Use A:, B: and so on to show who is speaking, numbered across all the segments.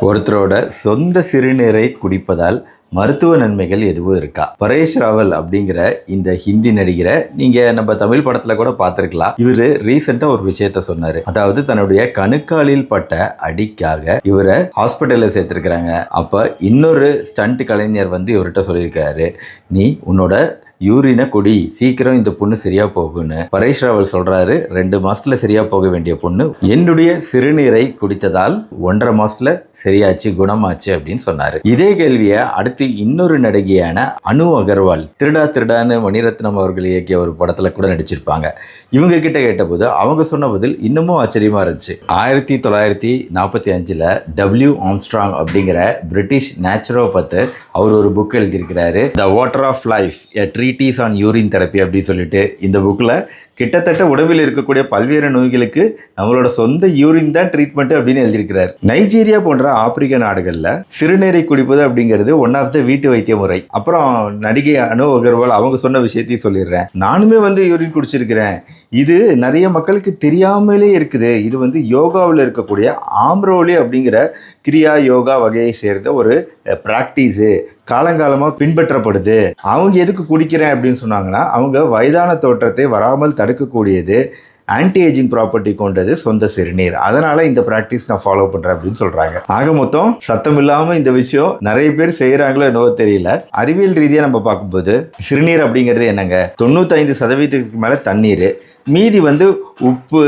A: ஒருத்தரோட சொந்த சிறுநீரை குடிப்பதால் மருத்துவ நன்மைகள் எதுவும் இருக்கா? பரேஷ் ராவல் அப்படிங்கிற இந்த ஹிந்தி நடிகரை நீங்க நம்ம தமிழ் படத்துல கூட பார்த்துருக்கலாம். இவரு ரீசெண்டா ஒரு விஷயத்த சொன்னாரு. அதாவது தன்னுடைய கணுக்காலில் பட்ட அடிக்காக இவரை ஹாஸ்பிட்டல்ல சேர்த்திருக்கிறாங்க. அப்ப இன்னொரு ஸ்டண்ட் கலைஞர் வந்து இவர்கிட்ட சொல்லியிருக்காரு. நீ உன்னோட யூரின குடி. சீக்கிரம் இந்த பொண்ணு சரியா போகும்னு பரேஷ் ராவல் சொல்றாரு. ரெண்டு மாசத்துல சரியா போக வேண்டிய பொண்ணு. என்னுடைய சிறுநீரை குடித்ததால் ஒன்றரை மாசத்துல சரியாச்சு குணமாச்சு அப்படின்னு சொன்னாரு. இதே கேள்வியை அடுத்து இன்னொரு நடிகையான அனு அகர்வால் திருடா திருடான்னு மணிரத்னம் அவர்கள் இயக்கிய ஒரு படத்துல கூட நடிச்சிருப்பாங்க. இவங்க கிட்ட கேட்டபோது அவங்க சொன்ன பதில் இன்னமும் ஆச்சரியமா இருந்துச்சு. ஆயிரத்தி தொள்ளாயிரத்தி நாற்பத்தி அஞ்சுல டபிள்யூ ஆம்ஸ்ட்ராங் அப்படிங்கிற பிரிட்டிஷ் நேச்சுரோபத்து அவர் ஒரு புக் எழுதியிருக்கிறாரு. The water of life a treatise on urine therapy அப்படின்னு சொல்லிட்டு இந்த புக்கில் கிட்டத்தட்ட உடம்பில் இருக்கக்கூடிய பல்வேறு நோய்களுக்கு நம்மளோட சொந்த யூரின் தான் ட்ரீட்மெண்ட் அப்படின்னு எழுதியிருக்கிறார். நைஜீரியா போன்ற ஆப்பிரிக்க நாடுகளில் சிறுநீரை குடிப்பது அப்படிங்கிறது ஒன் ஆஃப் த வீட்டு வைத்திய முறை. அப்புறம் நடிகை அனு அகர்வால் அவங்க சொன்ன விஷயத்தையும் சொல்லிடுறேன். நானுமே வந்து யூரின் குடிச்சிருக்கிறேன். இது நிறைய மக்களுக்கு தெரியாமலே இருக்குது. இது வந்து யோகாவில் இருக்கக்கூடிய ஆம்ரோலி அப்படிங்கிற கிரியா யோகா வகையை சேர்ந்த ஒரு ப்ராக்டிஸு காலங்காலமாக பின்பற்றப்படுது. அவங்க எதுக்கு குடிக்கிறேன் அப்படின்னு சொன்னாங்கன்னா அவங்க வயதான தோற்றத்தை வராமல் தடுக்கக்கூடியது ஆன்டி ஏஜிங் ப்ராப்பர்ட்டி கொண்டது சொந்த சிறுநீர். அதனால இந்த ப்ராக்டிஸ் நான் ஃபாலோ பண்றேன் அப்படின்னு சொல்றாங்க. ஆக மொத்தம் சத்தம் இல்லாம இந்த விஷயம் நிறைய பேர் செய்யறாங்களோ என்னவோ தெரியல. அறிவியல் ரீதியா நம்ம பார்க்கும்போது சிறுநீர் அப்படிங்கிறது என்னங்க? தொண்ணூத்தைந்து சதவீதத்துக்கு மேல தண்ணீர். மீதி வந்து உப்பு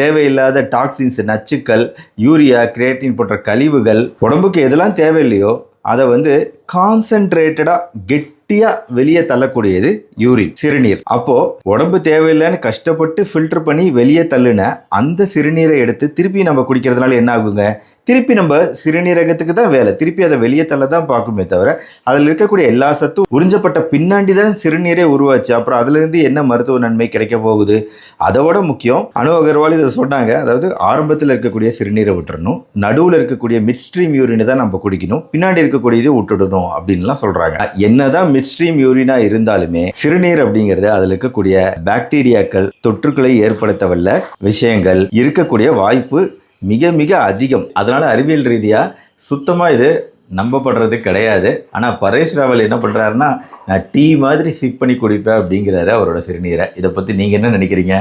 A: தேவையில்லாத டாக்ஸின்ஸ் நச்சுக்கள் யூரியா கிரியேட்டின் போன்ற கழிவுகள் உடம்புக்கு எதெல்லாம் தேவையில்லையோ அதை வந்து கான்சென்ட்ரேட்டடாக குட்டியா வெளியே தள்ளக்கூடியது யூரின் சிறுநீர். அப்போ உடம்பு தேவையில்லைன்னு கஷ்டப்பட்டு ஃபில்டர் பண்ணி வெளியே தள்ளுன அந்த சிறுநீரை எடுத்து திருப்பி நம்ம குடிக்கிறதுனால என்ன ஆகுங்க? திருப்பி நம்ம சிறுநீரகத்துக்கு தான் வேலை. திருப்பி அதை வெளியே தள்ள தான் பார்க்குமே தவிர அதில் இருக்கக்கூடிய எல்லா சத்தும் உறிஞ்சப்பட்ட பின்னாடி தான் சிறுநீரே உருவாச்சு. அப்புறம் அதுலேருந்து என்ன மருத்துவ நன்மை கிடைக்க போகுது? அதோட முக்கியம் அனு அகர்வால் இதை சொன்னாங்க. அதாவது ஆரம்பத்தில் இருக்கக்கூடிய சிறுநீரை விட்டுறணும். நடுவில் இருக்கக்கூடிய மிட்ஸ்ட்ரீம் யூரினை தான் நம்ம குடிக்கணும். பின்னாடி இருக்கக்கூடியது விட்டுடணும் அப்படின்லாம் சொல்கிறாங்க என்னதான் மிட்ஸ்ட்ரீம் யூரினா இருந்தாலுமே சிறுநீர் அப்படிங்கிறது அதில் இருக்கக்கூடிய பாக்டீரியாக்கள் தொற்றுக்களை ஏற்படுத்தவல்ல விஷயங்கள் இருக்கக்கூடிய வாய்ப்பு மிக மிக அதிகம். அதனால் அறிவியல் ரீதியாக சுத்தமாக இது நம்பப்படுறது கிடையாது. ஆனால் பரேஷ் ராவல் என்ன பண்ணுறாருன்னா நான் டீ மாதிரி சிப் பண்ணி குடிப்பேன் அப்படிங்கிறாரு அவரோட சிறுநீரை. இதை பற்றி நீங்கள் என்ன நினைக்கிறீங்க?